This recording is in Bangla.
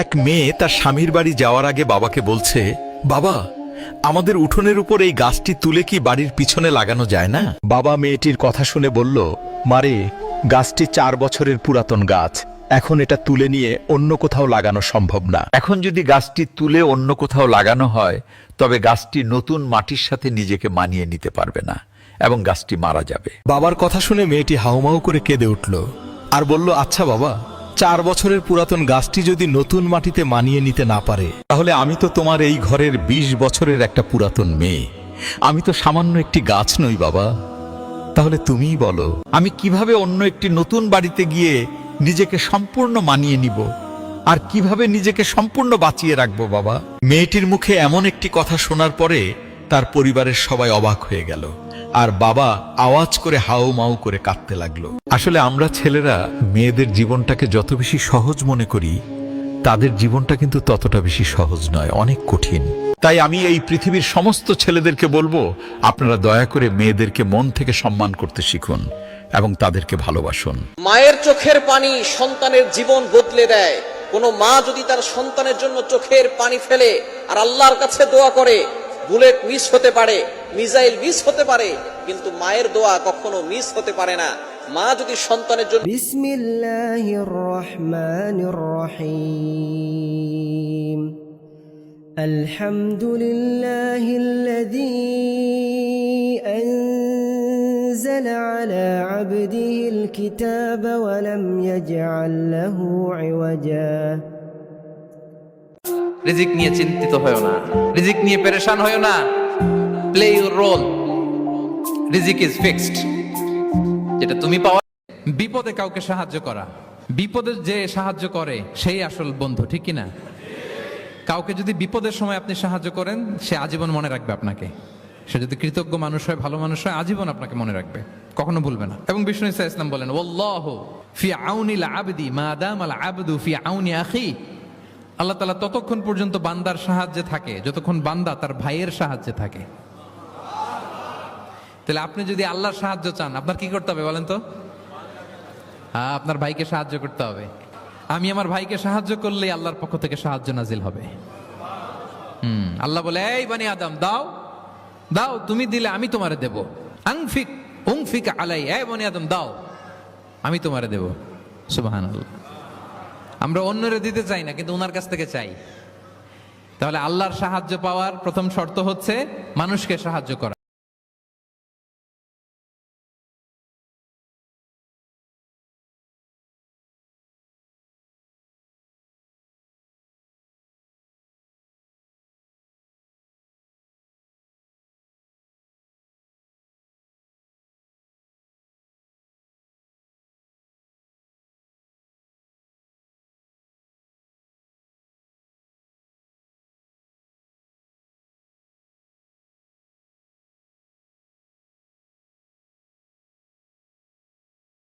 এক মেয়ে তার স্বামীর বাড়ি যাওয়ার আগে বাবাকে বলছে, বাবা, আমাদের উঠোনের উপর এই গাছটি তুলে কি বাড়ির পিছনে লাগানো যায় না? বাবা মেয়েটির কথা শুনে বলল, মারে, গাছটি চার বছরের পুরাতন গাছ। এখন এটা তুলে নিয়ে অন্য কোথাও লাগানো সম্ভব না। এখন যদি গাছটি তুলে অন্য কোথাও লাগানো হয়, তবে গাছটি নতুন মাটির সাথে নিজেকে মানিয়ে নিতে পারবে না এবং গাছটি মারা যাবে। বাবার কথা শুনে মেয়েটি হাউমাউ করে কেঁদে উঠল আর বলল আচ্ছা বাবা চার বছরের পুরাতন গাছটি যদি নতুন মাটিতে মানিয়ে নিতে না পারে, তাহলে আমি তো তোমার এই ঘরের ২০ বছরের একটা পুরাতন মেয়ে। আমি তো সামান্য একটি গাছ নই, বাবা। তাহলে তুমিই বলো, আমি কীভাবে অন্য একটি নতুন বাড়িতে গিয়ে নিজেকে সম্পূর্ণ মানিয়ে নিব? আর কীভাবে নিজেকে সম্পূর্ণ বাঁচিয়ে রাখব, বাবা? মেয়েটির মুখে এমন একটি কথা শোনার পরে তার পরিবারের সবাই অবাক হয়ে গেল। আর বাবা আওয়াজ করে হাউ মাউ করে কাঁদতে লাগল। আসলে আমরা ছেলেরা মেয়েদের জীবনটাকে যত বেশি সহজ মনে করি, তাদের জীবনটা কিন্তু ততটা বেশি সহজ নয়, অনেক কঠিন। তাই আমি এই পৃথিবীর সমস্ত ছেলেদেরকে বলব, আপনারা দয়া করে মেয়েদেরকে মন থেকে সম্মান করতে শিখুন এবং তাদেরকে ভালোবাসুন। মায়ের চোখের পানি সন্তানের জীবন বদলে দেয়। কোনো মা যদি তার সন্তানের জন্য চোখের পানি ফেলে আর আল্লাহর কাছে দোয়া করে, বুলেট মিস হতে পারে, মিসাইল মিস হতে পারে কিন্তু মায়ের দোয়া কখনো মিস হতে পারে না মা যদি সন্তানের জন্য بسم الله الرحمن الرحيم الحمد لله الذي أنزل على عبده الكتاب ولم يجعل له عوجا রিজিক নিয়ে চিন্তিত হয়েও না রিজিক নিয়ে পেরেশান হয়েও না প্লে ইউর রোল রিজিক ইজ ফিক্সড। যেটা তুমি পাওয়া বিপদে কাউকে সাহায্য করা। বিপদে যে সাহায্য করে, সেই আসল বন্ধু, ঠিক কি না কাউকে যদি বিপদের সময় আপনি সাহায্য করেন, সে আজীবন মনে রাখবে আপনাকে। সে যদি কৃতজ্ঞ মানুষ হয়, ভালো মানুষ হয়, আজীবন আপনাকে মনে রাখবে। কখনো ভুলবে না। এবং বিষ্ণু ইসা ইসলাম বলেন ওল্লাহ ফি আউনিল আবদি মা দাম আল আবদু ফি আউনি আখি। আল্লাহ তালা ততক্ষণ পর্যন্ত বান্দার সাহায্যে থাকে, যতক্ষণ বান্দা তার ভাইয়ের সাহায্যে থাকে। তাহলে আপনি যদি আল্লাহর সাহায্য চান, আপনার কি করতে হবে বলেন তো? হ্যাঁ আপনার ভাইকে সাহায্য করতে হবে। আমি আমার ভাইকে সাহায্য করলেই আল্লাহর পক্ষ থেকে সাহায্য নাজিল হবে। হুম, আল্লাহ বলে, এই বানি আদম, দাও দাও, তুমি দিলে আমি তোমারে দেব। আংফিক, উংফিক আলাই, এই বানি আদম, দাও, আমি তোমারে দেব। সুবাহান আমরা অন্যরে দিতে চাই না, কিন্তু ওনার কাছ থেকে চাই। তাহলে আল্লাহর সাহায্য পাওয়ার প্রথম শর্ত হচ্ছে মানুষকে সাহায্য করা।